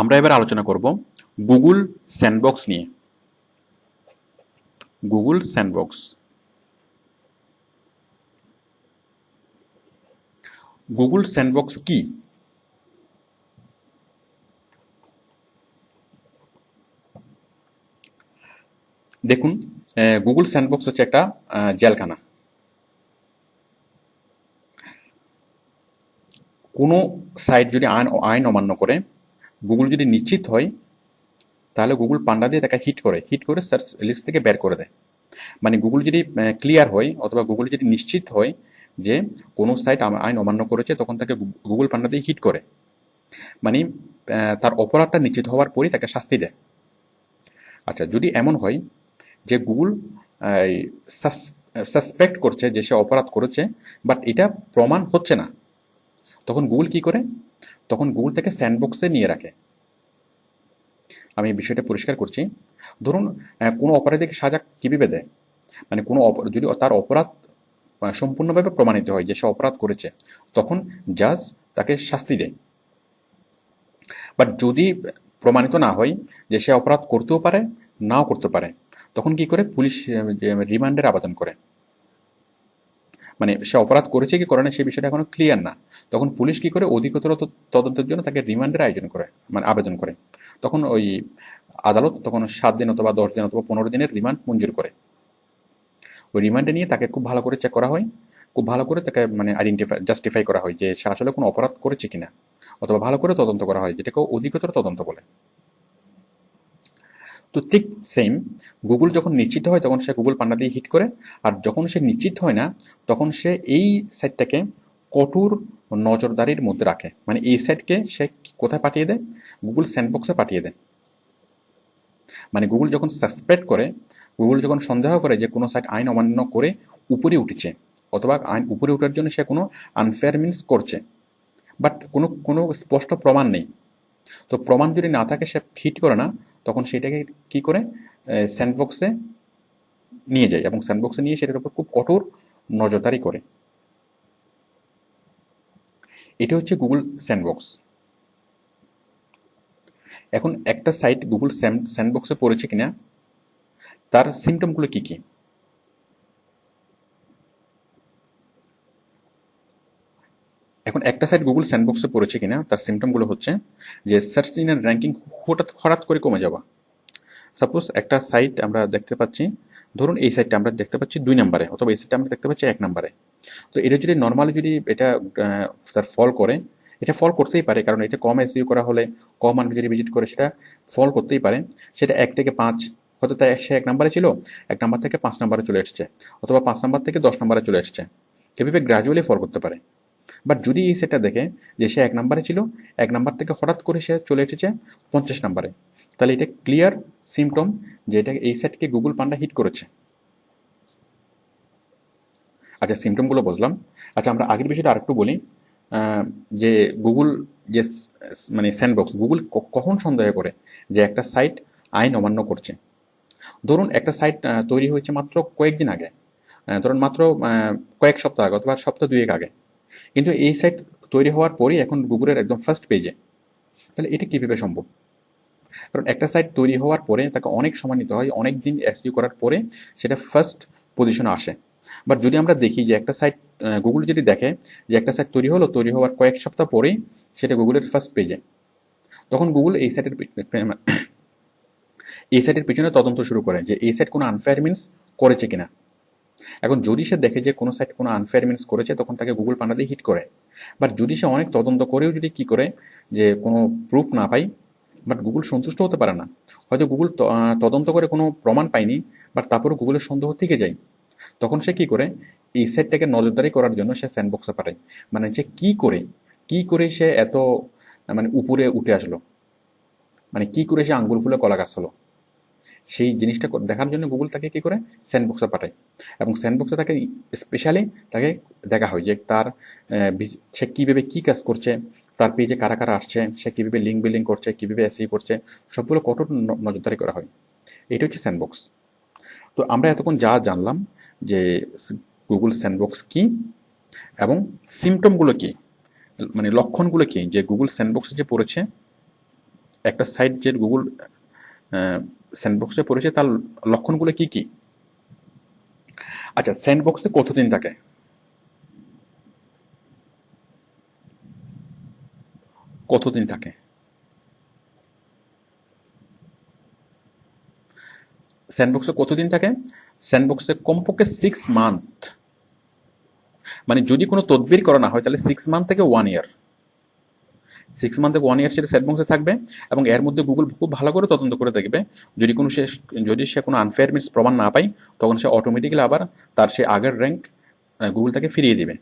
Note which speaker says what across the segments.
Speaker 1: আমরা এবার আলোচনা করব গুগল স্যান্ডবক্স নিয়ে। Google sandbox. গুগল স্যান্ডবক্স কি? দেখুন গুগল স্যান্ডবক্স হচ্ছে একটা জেলখানা। কোনো সাইট যদি আইন আইন অমান্য করে গুগল যদি নিশ্চিত হয়, তাহলে গুগল পান্ডা দিয়ে তাকে হিট করে। হিট করে সার্চ লিস্ট থেকে বের করে দেয়। মানে গুগল যদি ক্লিয়ার হয়, অথবা গুগল যদি নিশ্চিত হয় যে কোনো সাইট আইন অমান্য করেছে, তখন তাকে গুগল পান্ডা দিয়ে হিট করে। মানে তার অপরাধটা নিশ্চিত হওয়ার পরই তাকে শাস্তি দেয়। আচ্ছা যদি এমন হয় যে গুগল সাসপেক্ট করছে যে সে অপরাধ করেছে বাট এটা প্রমাণ হচ্ছে না, তখন গুগল কি করে? তখন গুগল থেকে স্যান্ডবক্সে নিয়ে রাখে। আমি এই বিষয়টা পরিষ্কার করছি। ধরুন কোনো অপরাধীকে সাজা কীভাবে দেয় মানে কোনো যদি তার অপরাধ সম্পূর্ণভাবে প্রমাণিত হয় যে সে অপরাধ করেছে, তখন জাজ তাকে শাস্তি দেয়। বাট যদি প্রমাণিত না হয় যে সে অপরাধ করতেও পারে, নাও করতে পারে, তখন কি করে? পুলিশ রিমান্ডের আবেদন করে। মানে সে অপরাধ করেছে কি করে না, সে বিষয়টা এখনও ক্লিয়ার না। তখন পুলিশ কি করে অধিকতর তদন্তের জন্য তাকে রিমান্ডের আয়োজন করে মানে আবেদন করে। তখন ওই আদালত তখন সাত দিন অথবা দশ দিন অথবা পনেরো দিনের রিমান্ড মঞ্জুর করে। ওই রিমান্ডে নিয়ে তাকে খুব ভালো করে চেক করা হয়। খুব ভালো করে তাকে মানে আইডেন্টিফাই জাস্টিফাই করা হয় যে সে আসলে কোনো অপরাধ করেছে কিনা, অথবা ভালো করে তদন্ত করা হয় যেটাকে অধিকতর তদন্ত বলে। তো ঠিক সেম গুগল যখন নিশ্চিত হয় তখন সে গুগল পান্ডা দিয়ে হিট করে, আর যখন সে নিশ্চিত হয় না, তখন সে এই সাইটটাকে কঠোর নজরদারির মধ্যে রাখে। মানে এই সাইটকে সে কোথায় পাঠিয়ে দেয়? গুগল স্যান্ডবক্সে পাঠিয়ে দেয়। মানে গুগল যখন সাসপেক্ট করে গুগল যখন সন্দেহ করে যে কোনো সাইট আইন অমান্য করে উপরে উঠেছে, অথবা আইন উপরে ওঠার জন্য সে কোনো আনফেয়ার মিনস করছে। বাট কোনো কোনো স্পষ্ট প্রমাণ নেই। তো প্রমাণ যদি না থাকে, সে হিট করে না, তখন সেটাকে কি করে? স্যান্ডবক্সে নিয়ে যায় এবং স্যান্ডবক্সে নিয়ে সেটার উপর খুব কঠোর নজরদারি করে। এটা হচ্ছে গুগল স্যান্ডবক্স এখন একটা সাইট গুগল স্যান্ডবক্সে পড়েছে কিনা, তার সিমটমগুলো কি কি? এখন একটা সাইট গুগল স্যান্ডবক্সে পড়েছে কিনা, তার সিমটমগুলো হচ্ছে যে সার্চ ইঞ্জিনের র্যাঙ্কিং হঠাৎ হঠাৎ করে কমে যাওয়া। সাপোজ একটা সাইট আমরা দেখতে পাচ্ছি, ধরুন এই সাইটটা আমরা দেখতে পাচ্ছি দুই নম্বরে, অথবা এই সাইটটা আমরা দেখতে পাচ্ছি এক নম্বরে। তো এটা যদি নর্মালি যদি এটা তার ফল করে, এটা ফল করতেই পারে, কারণ এটা কম এসইউ করা হলে, কম মানুষ যদি ভিজিট করে, সেটা ফল করতেই পারে। সেটা এক থেকে পাঁচ, হয়তো তাই সে এক নম্বরে ছিল, এক নাম্বার থেকে পাঁচ নম্বরে চলে এসছে, অথবা পাঁচ নাম্বার থেকে দশ নম্বরে চলে এসছে। এভাবে গ্রাজুয়ালি ফল করতে পারে। বাট যদি এই সেটটা দেখে যে সে এক নম্বরে ছিল, এক নাম্বার থেকে হঠাৎ করে সে চলে এসেছে পঞ্চাশ নম্বরে তাহলে এটা ক্লিয়ার সিমটম যে এটা এই সেটকে গুগল পান্ডা হিট করেছে। আচ্ছা সিমটমগুলো বুঝলাম। আচ্ছা আমরা আগের বিষয়টা আরেকটু বলি যে গুগল যে মানে স্যান্ডবক্স গুগল কখন সন্দেহ করে যে একটা সাইট আইন অমান্য করছে? ধরুন একটা সাইট তৈরি হয়েছে মাত্র কয়েকদিন আগে। ধরুন মাত্র কয়েক সপ্তাহ আগে অথবা সপ্তাহ দুয়েক আগে। কিন্তু এই সাইট তৈরি হওয়ার পরেই এখন গুগলের একদম ফার্স্ট পেজে তাহলে এটা কীভাবে সম্ভব? কারণ একটা সাইট তৈরি হওয়ার পরে তাকে অনেক সময় নিতে হয় অনেক দিন এসইউ করার পরে সেটা ফার্স্ট পজিশনে আসে। বাট যদি আমরা দেখি যে একটা সাইট গুগল যদি দেখে যে একটা সাইট তৈরি হলো, তৈরি হওয়ার কয়েক সপ্তাহ পরেই সেটা গুগলের ফার্স্ট পেজে তখন গুগল এই সাইটের এই সাইটের পিছনে তদন্ত শুরু করে যে এই সাইট কোনো আনফেয়ার মিনস করেছে কিনা। এখন যদি সে দেখে যে কোনো সাইট কোনো আনফেয়ার মিনস করেছে, তখন তাকে গুগল পান্ডা দিয়ে হিট করে। বাট যদি সে অনেক তদন্ত করেও যদি কি করে যে কোনো প্রুফ না পাই বাট গুগল সন্তুষ্ট হতে পারে না। হয়তো গুগল তদন্ত করে কোনো প্রমাণ পায়নি বাট তারপরে গুগলের সন্দেহ থেকে যায়। তখন সে কি করে? এই সাইটটাকে নজরদারি করার জন্য সে স্যান্ডবক্সে পাঠায়। মানে সে কি করে? কি করে সে এত মানে উপরে উঠে আসলো? মানে কি করে সে আঙ্গুল ফুলে কলা গাছ হলো? সেই জিনিসটা দেখার জন্য গুগল তাকে কি করে? স্যান্ডবক্সে পাঠায়। এবং স্যান্ডবক্সে তাকে স্পেশালি তাকে দেখা হয় যে তার সে কীভাবে কী কাজ করছে, তার পেজে কারা কারা আসছে, সে কীভাবে লিঙ্ক বিল্ডিং করছে, কীভাবে এসই করছে, সবগুলো কঠোর নজরদারি করা হয়। এটা হচ্ছে স্যান্ডবক্স তো আমরা এতক্ষণ যা জানলাম যে গুগল স্যান্ডবক্স কি এবং সিমটমগুলো কি? মানে লক্ষণগুলো কি? যে গুগল স্যান্ডবক্সে যে পড়েছে, একটা সাইট যে গুগল স্যান্ডবক্সে পড়েছে, তার লক্ষণগুলো কি কি? আচ্ছা স্যান্ডবক্সে কতদিন থাকে? কতদিন থাকে? স্যান্ডবক্সে কতদিন থাকে? স্যান্ডবক্সে কমপক্ষে সিক্স মান্থ মানে যদি কোনো তদবির করা না হয়, তাহলে সিক্স মান্থ থেকে ওয়ান ইয়ার সিক্স মান্থ থেকে ওয়ান ইয়ার সেটা স্যান্ডবক্সে থাকবে এবং এর মধ্যে গুগল খুব ভালো করে তদন্ত করে দেখবে। যদি কোনো সে যদি সে কোনো আনফেয়ার মিস প্রমাণ না পায়, তখন সে অটোমেটিক্যালি আবার তার সে আগের র্যাঙ্ক গুগল তাকে ফিরিয়ে দিবে।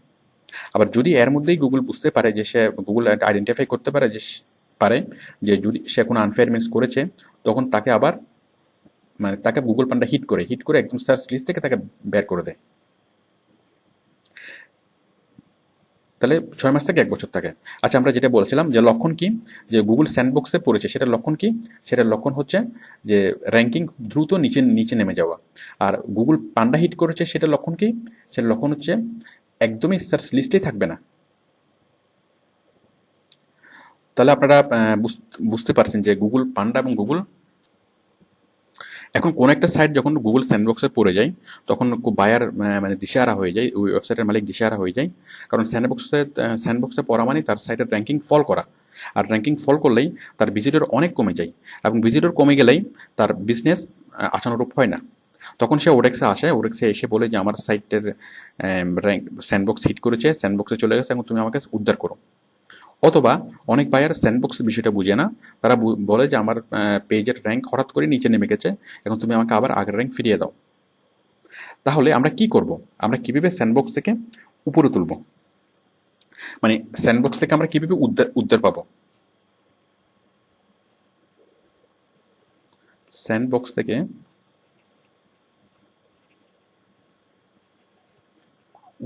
Speaker 1: আবার যদি এর মধ্যেই গুগল বুঝতে পারে যে সে গুগল আইডেন্টিফাই করতে পারে যে পারে যে যদি সে কোনো আনফেয়ার মিস করেছে, তখন তাকে আবার মানে তাকে গুগল পান্ডা হিট করে হিট করে একদম সার্চ লিস্ট থেকে তাকে বের করে দেয়। তাহলে ছয় মাস থেকে এক বছর থাকে। আচ্ছা আমরা যেটা বলছিলাম যে লক্ষণ কি? যে গুগল স্যান্ডবক্সে পড়েছে, সেটার লক্ষণ কি? সেটার লক্ষণ হচ্ছে যে র্যাঙ্কিং দ্রুত নিচে নিচে নেমে যাওয়া। আর গুগল পান্ডা হিট করেছে, সেটার লক্ষণ কি? সেটার লক্ষণ হচ্ছে একদমই সার্চ লিস্টেই থাকবে না। তাহলে আপনারা বুঝতে পারছেন যে গুগল পান্ডা এবং গুগল এখন কোন একটা সাইট যখন গুগল স্যান্ডবক্সে পড়ে যায়, তখন বায়ার মানে দিশাহারা হয়ে যায়, ওই ওয়েবসাইটের মালিক দিশাহারা হয়ে যায়। কারণ স্যান্ডবক্সে স্যান্ডবক্সে পড়া মানে তার সাইটের র্যাঙ্কিং ফল করা। আর র্যাঙ্কিং ফল করলেই তার ভিজিটর অনেক কমে যায়। এবং ভিজিটর কমে গেলেই তার বিজনেস আশানুরূপ হয় না। তখন সে ওডেক্সে আসে ওডেক্সে এসে বলে যে, আমার সাইটের র্যাঙ্ক স্যান্ডবক্স হিট করেছে স্যান্ডবক্সে চলে গেছে, এবং তুমি আমাকে উদ্ধার করো। অথবা অনেক বায়ার স্যান্ডবক্স বিষয়টা বুঝে না। তারা বলে যে আমার পেজের র্যাঙ্ক হঠাৎ করে নিচে নেমে গেছে, এখন তুমি আমাকে আবার আগের র্যাঙ্ক ফিরিয়ে দাও। তাহলে আমরা কি করব? আমরা কীভাবে স্যান্ডবক্স থেকে উপরে তুলব? মানে স্যান্ডবক্স থেকে আমরা কীভাবে উদ্ধার উদ্ধার পাবো? স্যান্ডবক্স থেকে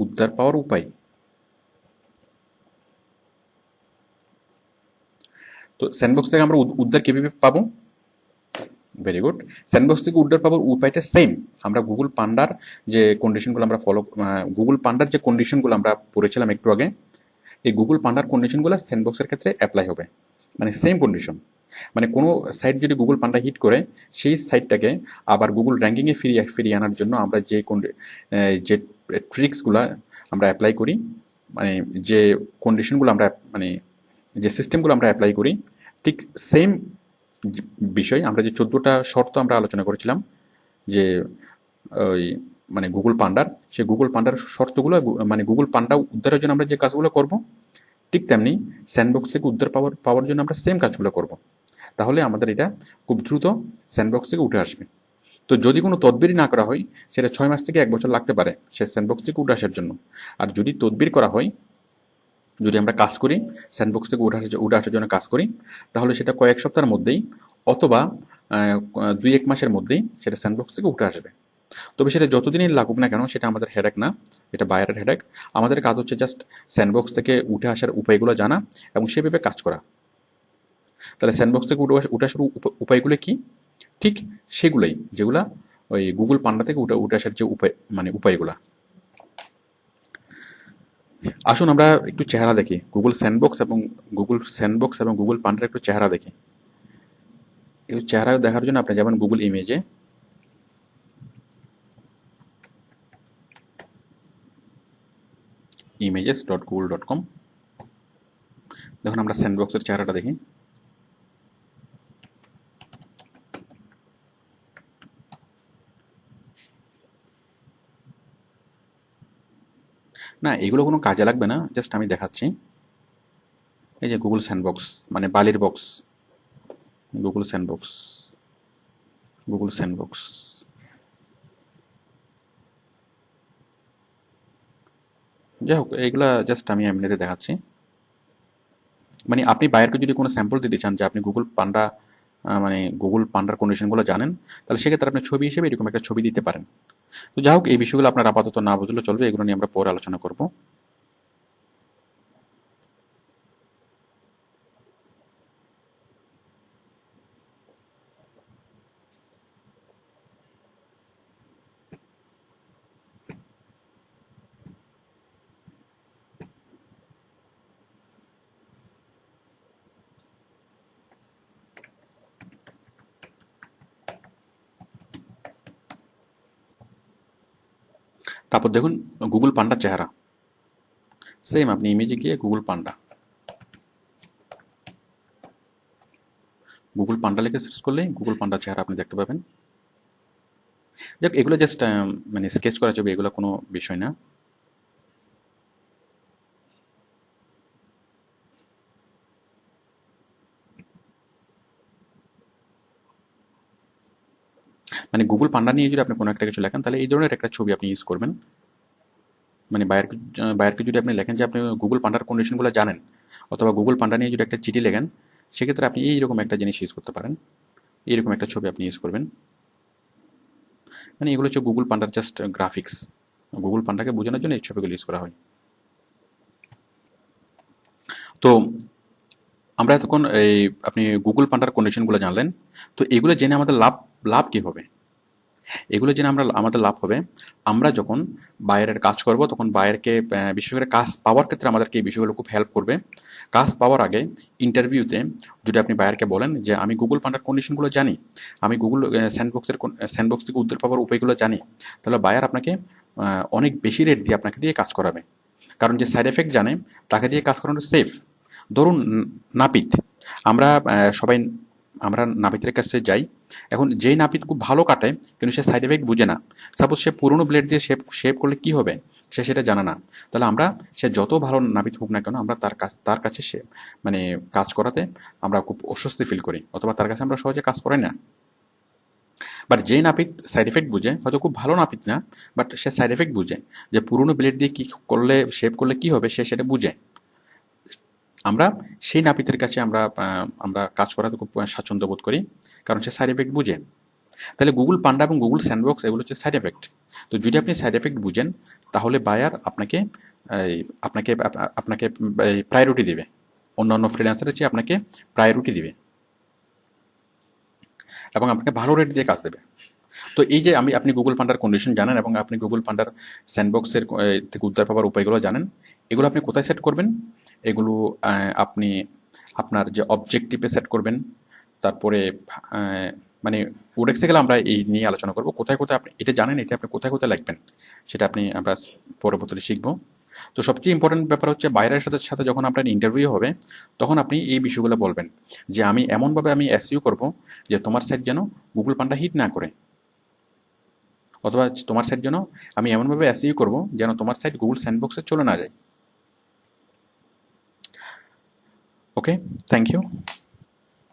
Speaker 1: উদ্ধার পাওয়ার উপায়। তো স্যান্ডবক্স থেকে আমরা উদ্ধার কীভাবে পাবো? ভেরি গুড স্যান্ডবক্স থেকে উদ্ধার পাবো উপায়টা সেম আমরা গুগল পান্ডার যে কন্ডিশনগুলো আমরা ফলো গুগল পান্ডার যে কন্ডিশনগুলো আমরা পড়েছিলাম একটু আগে, এই গুগল পান্ডার কন্ডিশনগুলো স্যান্ডবক্সের ক্ষেত্রে অ্যাপ্লাই হবে। মানে সেম কন্ডিশন মানে কোনো সাইট যদি গুগল পান্ডা হিট করে, সেই সাইটটাকে আবার গুগল র্যাঙ্কিংয়ে ফিরিয়ে ফিরিয়ে আনার জন্য আমরা যে যে ট্রিক্সগুলো আমরা অ্যাপ্লাই করি মানে যে কন্ডিশনগুলো আমরা মানে যে সিস্টেমগুলো আমরা অ্যাপ্লাই করি ঠিক সেম বিষয়, আমরা যে চোদ্দোটা শর্ত আমরা আলোচনা করেছিলাম, যে, ওই মানে গুগল পান্ডার সে গুগল পান্ডার শর্তগুলো মানে গুগল পান্ডা উদ্ধারের জন্য আমরা যে কাজগুলো করব, ঠিক তেমনি স্যান্ডবক্স থেকে উদ্ধার পাওয়ার পাওয়ার জন্য আমরা সেম কাজগুলো করব। তাহলে আমাদের এটা খুব দ্রুত স্যান্ডবক্স থেকে উঠে আসবে। তো যদি কোনো তদবির না করা হয়, সেটা ছয় মাস থেকে এক বছর লাগতে পারে সে স্যান্ডবক্স থেকে উঠে আসার জন্য। আর যদি তদবির করা হয় যদি আমরা কাজ করি স্যান্ডবক্স থেকে উঠে আসা উঠে আসার জন্য কাজ করি, তাহলে সেটা কয়েক সপ্তাহের মধ্যেই অথবা দুই এক মাসের মধ্যেই সেটা স্যান্ডবক্স থেকে উঠে আসবে। তবে সেটা যতদিনই লাগুক না কেন, সেটা আমাদের হেডেক না, এটা বায়ারের হেডেক আমাদের কাজ হচ্ছে জাস্ট স্যান্ডবক্স থেকে উঠে আসার উপায়গুলো জানা এবং সেভাবে কাজ করা। তাহলে স্যান্ডবক্স থেকে উঠে উঠে আসার উপায়গুলো কি? ঠিক সেগুলোই, যেগুলা ওই গুগল পান্ডা থেকে উঠে উঠে আসার যে উপায় মানে উপায়গুলা। আসুন আমরা একটু চেহারা দেখি। গুগল স্যান্ডবক্স এবং গুগল স্যান্ডবক্স এবং গুগল পান্ডার একটু চেহারা দেখি। এই চেহারা দেখার জন্য আপনি যাবেন Google ইমেজে images dot Google dot com দেখুন আমরা স্যান্ডবক্সের চেহারাটা দেখি। না, এগুলো কোনো কাজে লাগবে না জাস্ট আমি দেখাচ্ছি। এই যে গুগল স্যান্ডবক্স মানে বালির box Google sandbox Google sandbox যাই হোক, এইগুলা জাস্ট আমি এমনিতে দেখাচ্ছি। মানে আপনি বাইরকে যদি কোনো স্যাম্পল দিতে চান, যে আপনি গুগল পান্ডা মানে গুগল পান্ডার কন্ডিশনগুলো জানেন, তাহলে সেক্ষেত্রে আপনি ছবি হিসেবে এরকম একটা ছবি দিতে পারেন। তো যাই হোক, এই বিষয়গুলো আপনার আপাতত না বুঝলে চলবে, এগুলো নিয়ে আমরা পরে আলোচনা করব। তারপর দেখুন গুগল পান্ডার চেহারা। সেম আপনি ইমেজে গিয়ে গুগল পান্ডা গুগল পান্ডা লিখে সার্চ করলেই গুগল পান্ডার চেহারা আপনি দেখতে পাবেন। দেখ এগুলো জাস্ট মানে স্কেচ করা যাবে এগুলো কোনো বিষয় না। মানে গুগল পান্ডা নিয়ে যদি আপনি কোনো একটা কিছু লেখেন, তাহলে এই ধরনের একটা ছবি আপনি ইউজ করবেন। মানে বায়ারকে বায়ারকে যদি আপনি লেখেন যে আপনি গুগল পান্ডার কন্ডিশনগুলো জানেন, অথবা গুগল পান্ডা নিয়ে যদি একটা চিঠি লেখেন, সেক্ষেত্রে আপনি এইরকম একটা জিনিস ইউজ করতে পারেন। এইরকম একটা ছবি আপনি ইউজ করবেন। মানে এগুলো হচ্ছে গুগল পান্ডার জাস্ট গ্রাফিক্স গুগল পান্ডাকে বোঝানোর জন্য এই ছবিগুলো ইউজ করা হয়। তো আমরা এতক্ষণ এই আপনি গুগল পান্ডার কন্ডিশনগুলো জানলেন। তো এগুলো জেনে আমাদের লাভ লাভ কী হবে? এগুলো জেনে আমরা আমাদের লাভ হবে। আমরা যখন বাইরের কাজ করব, তখন বাইরেকে বিশেষ করে কাজ পাওয়ার ক্ষেত্রে আমাদেরকে এই বিষয়গুলো খুব হেল্প করবে। কাজ পাওয়ার আগে ইন্টারভিউতে যদি আপনি বাইরকে বলেন যে, আমি গুগল পান্ডার কন্ডিশনগুলো জানি, আমি গুগল স্যান্ডবক্সের স্যান্ডবক্স থেকে উদ্ধার পাওয়ার উপায়গুলো জানি, তাহলে বায়ার আপনাকে অনেক বেশি রেট দিয়ে আপনাকে দিয়ে কাজ করাবে। কারণ যে সাইড এফেক্ট জানে, তাকে দিয়ে কাজ করানো সেফ ধরুন নাপিত। আমরা সবাই, আমরা নাপিতের কাছে যাই এখন যেই নাপিত খুব ভালো কাটে, কিন্তু সে সাইড এফেক্ট বুঝে না। সাপোজ সে পুরনো ব্লেড দিয়ে শেপ শেপ করলে কি হবে? সে সেটা জানে না। তাহলে আমরা, সে যত ভালো নাপিত হোক না কেন, আমরা তার কাছ, তার কাছে সে মানে কাজ করাতে আমরা খুব অস্বস্তি ফিল করি, অথবা তার কাছে আমরা সহজে কাজ করাই না। বাট যে নাপিত সাইড এফেক্ট বুঝে, হয়তো খুব ভালো নাপিত না বাট সে সাইড এফেক্ট বুঝে যে পুরনো ব্লেড দিয়ে কি করলে শেপ করলে কি হবে, সে সেটা বুঝে। আমরা সেই নাপিতের কাছে আমরা আমরা কাজ করাতে খুব স্বাচ্ছন্দ্য বোধ করি। কারণ সে সাইড এফেক্ট বুঝে তাহলে গুগল পান্ডা এবং গুগল স্যান্ডবক্স এগুলো হচ্ছে সাইড এফেক্ট তো যদি আপনি সাইড এফেক্ট বুঝেন, তাহলে বায়ার আপনাকে আপনাকে আপনাকে প্রায়োরিটি দিবে। অন্যান্য ফ্রিল্যান্সারের চেয়ে আপনাকে প্রায়োরিটি দিবে। এবং আপনাকে ভালো রেট দিয়ে কাজ দেবে। তো এই যে আমি, আপনি গুগল পান্ডার কন্ডিশন জানেন এবং আপনি গুগল পান্ডার স্যান্ডবক্সের থেকে উদ্ধার পাওয়ার উপায়গুলো জানেন, এগুলো আপনি কোথায় সেট করবেন? এগুলো আপনি আপনার যে অবজেক্টিভে সেট করবেন তারপরে মানে ওডেক্সে গেলে আমরা এই নিয়ে আলোচনা করব। কোথায় কোথায় আপনি, এটা জানেন, এটা আপনি কোথায় কোথায় লিখবেন, সেটা আপনি, আমরা পরবর্তীতে শিখব। তো সবচেয়ে ইম্পর্টেন্ট ব্যাপার হচ্ছে বাইরের সাথে সাথে যখন আপনার ইন্টারভিউ হবে, তখন আপনি এই বিষয়গুলো বলবেন, যে আমি এমনভাবে আমি এসইউ করব যে তোমার সাইট যেন গুগল পান্ডা হিট না করে। অথবা তোমার সাইট যেন আমি এমনভাবে এসইউ করব যেন তোমার সাইট গুগল স্যান্ডবক্সে চলে না যায়। Okay thank you